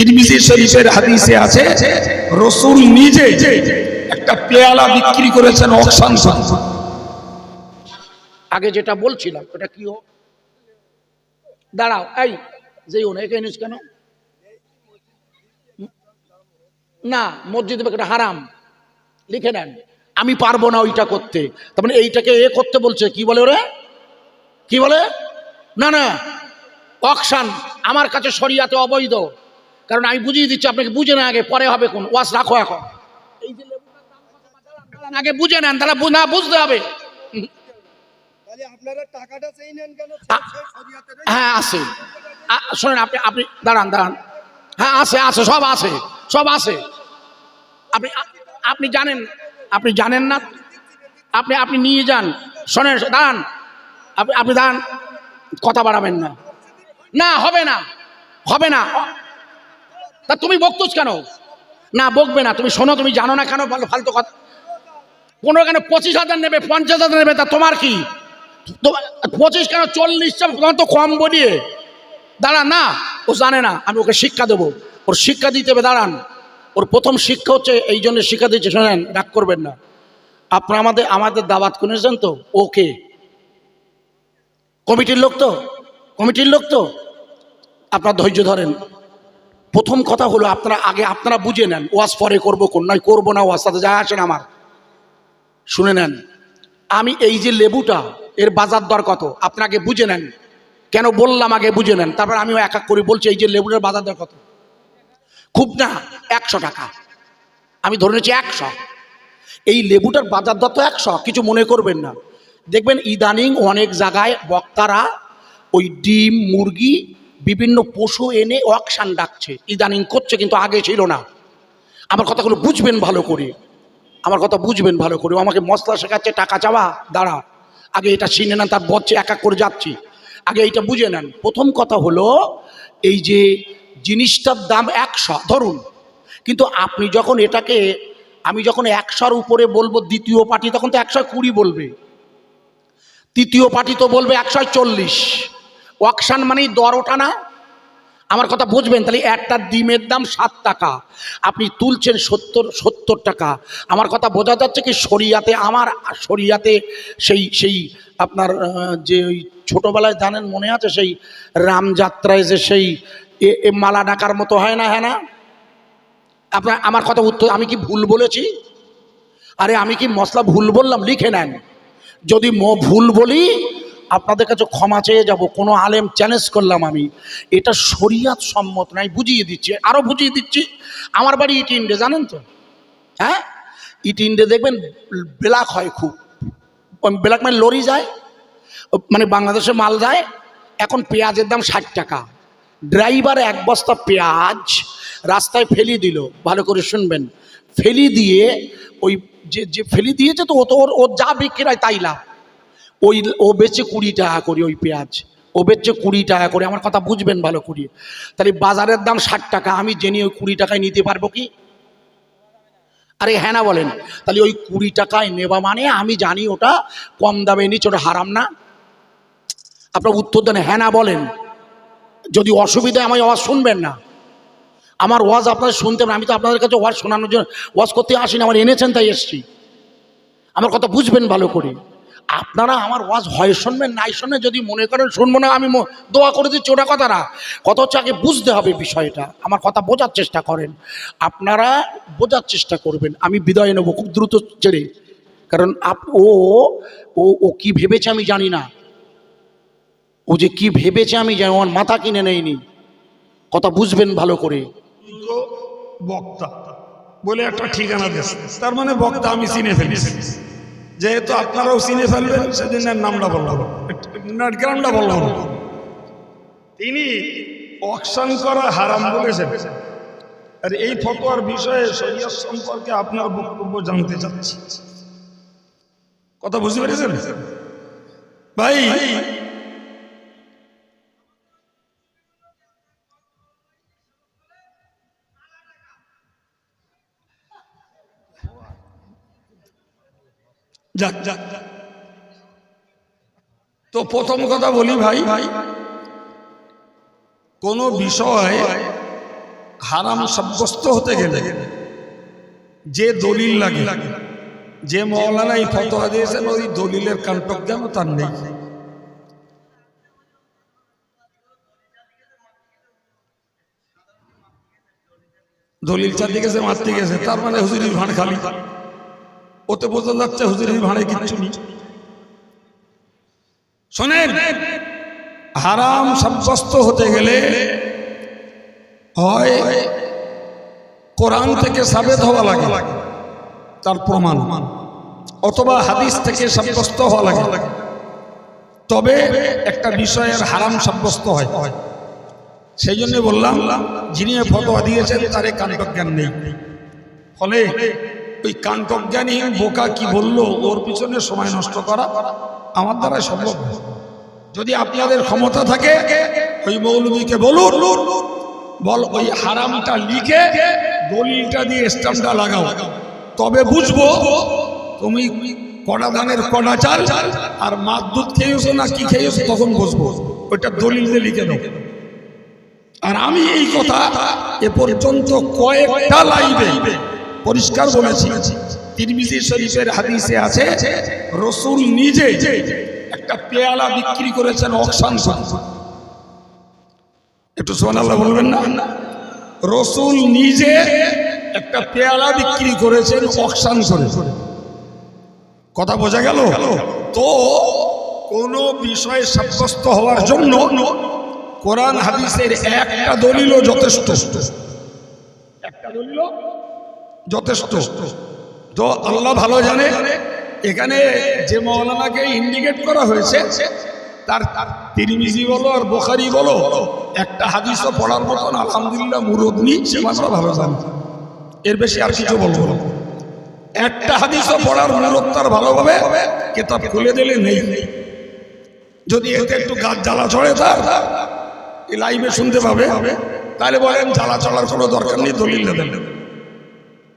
তিরমিজি শরীফের হাদিসে আছে, রসুল নিজে একটা পেয়ালা বিক্রি করেছেন অকশান আগে যেটা বলছিলাম, ওটা কি ও? দাঁড়াও, এই যেও না এখানে কেন? না, মসজিদ এটা হারাম, লিখে নেন। আমি পারব না ওইটা করতে। তার মানে এইটাকে এ করতে বলছে, কি বলে ওরে? কি বলে? না না, অকশান, আমার কাছে শরিয়াতে অবৈধ। কারণ আমি বুঝিয়ে দিচ্ছি আপনাকে বুঝে না আগে পরে হবে কোন ওয়াশ রাখো এখন। এই যে আগে বুঝে নেন তাহলে না বুঝতে হবে? হ্যাঁ আছে। শোনেন আপনি আপনি দাঁড়ান দাঁড়ান। হ্যাঁ আছে আছে সব আছে সব আছে। আপনি আপনি জানেন আপনি জানেন না? আপনি আপনি নিয়ে যান। শোনেন দাঁড়ান। আপনি আপনি দাঁড়ান। কথা বাড়াবেন না। না হবে না হবে না। তা তুমি বকতুস কেন? না, বকবে না। তুমি শোনো, তুমি জানো না কেন ফালতু কথা? পনেরো কেন পঁচিশ হাজার নেবে, পঞ্চাশ হাজার নেবে, তা তোমার কি? পঁচিশ কেন চল্লিশ তোমার তো কম বলিয়ে। দাঁড়ান, না, ও জানে না। আমি ওকে শিক্ষা দেবো। ওর শিক্ষা দিতে হবে, দাঁড়ান। ওর প্রথম শিক্ষা হচ্ছে, এই জন্য শিক্ষা দিচ্ছে, শোনেন ডাক করবেন না। আপনার আমাদের আমাদের দাওয়াত শুনেছেন তো? ওকে কমিটির লোক তো? কমিটির লোক তো? আপনার ধৈর্য ধরেন। প্রথম কথা হলো আপনারা আগে আপনারা বুঝে নেন, ওয়াজ পরে করব কোন, নয় করব না ওয়াজ সাথে যায় আসেন আমার। শুনে নেন, আমি এই যে লেবুটা, এর বাজার দর কত? আপনাকে বুঝে নেন। কেন বললাম আগে বুঝে নেন? তারপর আমিও এক এক করে বলছি, এই যে লেবুটার বাজার দর কত? খুব না, একশো টাকা। আমি ধরে নিচ্ছি একশো। এই লেবুটার বাজার দর তো একশো, কিছু মনে করবেন না। দেখবেন ইদানিং অনেক জায়গায় বক্তারা ওই ডিম, মুরগি বিভিন্ন পশু এনে অকশান ডাকছে। ইদানিং করছে কিন্তু আগে ছিল না। আমার কথাগুলো বুঝবেন ভালো করে। আমার কথা বুঝবেন ভালো করে। আমাকে মশলা শেখাচ্ছে, টাকা চাওয়া, দাঁড়া। আগে এটা চিনে নেন, তার বচ্ছে এক এক করে যাচ্ছি। আগে এইটা বুঝে নেন। প্রথম কথা হলো, এই যে জিনিসটার দাম একশো, ধরুন। কিন্তু আপনি যখন এটাকে, আমি যখন একশোর উপরে বলব দ্বিতীয় পার্টি তখন তো একশো কুড়ি বলবে। তৃতীয় পার্টি তো বলবে একশো চল্লিশ। ওয়াকশান মানেই দর ওঠা না। আমার কথা বুঝবেন, তাহলে একটা ডিমের দাম সাত টাকা, আপনি তুলছেন সত্তর সত্তর টাকা। আমার কথা বোঝা যাচ্ছে কি শরিয়াতে, আমার শরিয়াতে সেই সেই আপনার যে ওই ছোটোবেলায় জানেন, মনে আছে সেই রামযাত্রায় যে সেই এ মালা ডাকার মতো হয় না হ্যাঁ না? আপনার, আমার কথা উত্তর, আমি কি ভুল বলেছি? আরে আমি কি মশলা ভুল বললাম? লিখে নেন। যদি ম ভুল বলি আপনাদের কাছে ক্ষমা চেয়ে যাব, কোনো আলেম চ্যালেঞ্জ করলাম আমি। এটা শরিয়াত সম্মত নাই বুঝিয়ে দিচ্ছি আরও বুঝিয়ে দিচ্ছি। আমার বাড়ি ইট ইন্ডে, জানেন তো? হ্যাঁ? ইট ইন্ডে দেখবেন, ব্ল্যাক হয় খুব। ব্ল্যাক মানে লরি যায় মানে বাংলাদেশে মাল যায়, এখন পেঁয়াজের দাম ষাট টাকা। ড্রাইভার এক বস্তা পেঁয়াজ রাস্তায় ফেলি দিল, ভালো করে শুনবেন। ফেলি দিয়ে, ওই যে যে ফেলি দিয়েছে তো, ও তো ওর ওর যা বিক্রি হয় তাই লাভ। ওই, ও বেচে কুড়ি টাকা করে ওই পেঁয়াজ। ও বেচছে কুড়ি টাকা করে, আমার কথা বুঝবেন ভালো করে। তাহলে বাজারের দাম ষাট টাকা, আমি জেনে ওই কুড়ি টাকায় নিতে পারব কি? আরে হ্যাঁ না বলেন। তাহলে ওই কুড়ি টাকায় নেবা মানে আমি জানি ওটা কম দামে নিচ্ছে ওটা হারাম না। আপনার উত্তর দেন হ্যাঁ না বলেন। যদি অসুবিধা হয় আমার আওয়াজ শুনবেন না। আমার ওয়াজ আপনারা শুনতে আমি তো আপনাদের কাছে ওয়াজ শোনানোর জন্য ওয়াজ করতে আসিনি, আমার এনেছেন তাই এসছি। আমার কথা বুঝবেন ভালো করে। আপনারা আমার ওয়াজ হয় শুনবেন, নাই শুনবেন, যদি মনে করেন শুনব না, আমি দোয়া করে দিচ্ছি, ওটা কথা না কত হচ্ছে আগে বুঝতে হবে বিষয়টা, আমার কথা বোঝার চেষ্টা করেন। আপনারা বোঝার চেষ্টা করবেন, আমি বিদায় নেব খুব দ্রুত ছেড়ে। কারণ আপ ও ও ও কি ভেবেছে আমি জানি না। ও যে কি ভেবেছে আমি জানি আমার মাথা কিনে নেয়নি। কথা বুঝবেন ভালো করে। বক্তা, বলে একটা ঠিকানা দিয়েছে। তার মানে বক্তা আমি চিনে ফেলেছি। যেহেতু আপনারাও চিনে ফেলবেন, সেজন্য নামটা বললাম গ্রামটা বললাম তিনি অকশন করা হারাম বলেছেন। আর এই ফটোয়ার বিষয়ে শরীয়ত সম্পর্কে আপনার বক্তব্য জানতে চাচ্ছি। কথা বুঝতে পেরেছেন? ভাই যাক যাক। তো প্রথম কথা বলি ভাই ভাই কোনো বিষয় হারাম সাব্যস্ত হতে গেলে যে দলিল লাগে, যে মৌলানা এই ফতোয়া দিয়েছেন, ওই দলিলের কান্তজ্ঞানও তার নেই দলিল চার দিকে গেছে মারতে গেছে, তার মানে হুজুরির ভাঁড় খালি ওতে বোঝা যাচ্ছে হুজুরির ভাঁড়ে কিচ্ছু নেই। শোনেন, হারাম সাব্যস্ত হতে গেলে হয় কোরআন থেকে সাবেত হওয়া লাগে, তার প্রমাণ। অথবা হাদিস থেকে সাব্যস্ত হওয়া লাগে। তবে একটা বিষয়ের হারাম সাব্যস্ত হয়। সেই জন্য বললাম, যিনি এ ফতোয়া দিয়েছেন, তার এ কান্তজ্ঞান নেই। ফলে ওই কান্তজ্ঞানহীন বোকা কি বলল? ওর পিছনে সময় নষ্ট করা আমার দ্বারা সম্ভব। যদি আপনাদের ক্ষমতা থাকে, ওই মৌলবীকে বলুন, বল ওই হারামটা লিখে দলিলটা দিয়ে স্টাম্পটা লাগাও। তবে বুঝব তুমি কড়া ধানের কড়া চাল আর মাছ দুধ খেয়েছো না কি খেয়েছো তখন বুঝব। ওইটা দলিল দিয়ে লিখে দাও আর আমি এই কথা এ পর্যন্ত কয়েকটা লাইভে পরিষ্কার বলেছি তিরমিজি শরীফের হাদিসে আছে, রসুল নিজে একটা পেয়ালা বিক্রি করেছেন অকশান করে একটু সোনাল্লাহ বলবেন না? রসুল নিজে একটা পেয়ালা বিক্রি করেছেন অকশান করে কথা বোঝা গেল? তো কোন বিষয়ে সাব্যস্ত হওয়ার জন্য কোরআন হাদিসের একটা দলিলও যথেষ্ট। একটা দলিল যথেষ্ট। তো আল্লাহ ভালো জানে, এখানে যে মৌলানাকে ইন্ডিকেট করা হয়েছে, তার তিরমিজি বলো আর বোখারি বলো, একটা হাদিসও পড়ার মতন আলহামদুলিল্লাহ মুরব্বী সে মাত্র ভালো জানে। এর বেশি আর কিছু বলব না। একটা হাদিসও পড়ার মুরত তার ভালোভাবে কেতাব খুলে দিলে নেই। যদি এতে একটু গাছ জ্বালা চড়ে তার লাইভে শুনতে পাবে, তাহলে বলেন জ্বালা চড়ার কোনো দরকার নেই, দলিল দেবেন।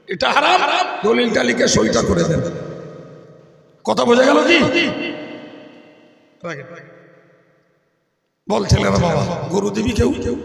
এটা হারাম। দলিলটা লিখে সইটা করে দেন। কথা বোঝা গেল কি? বল ছেলেরা বাবা, গরু দেবী কেউ কেউ?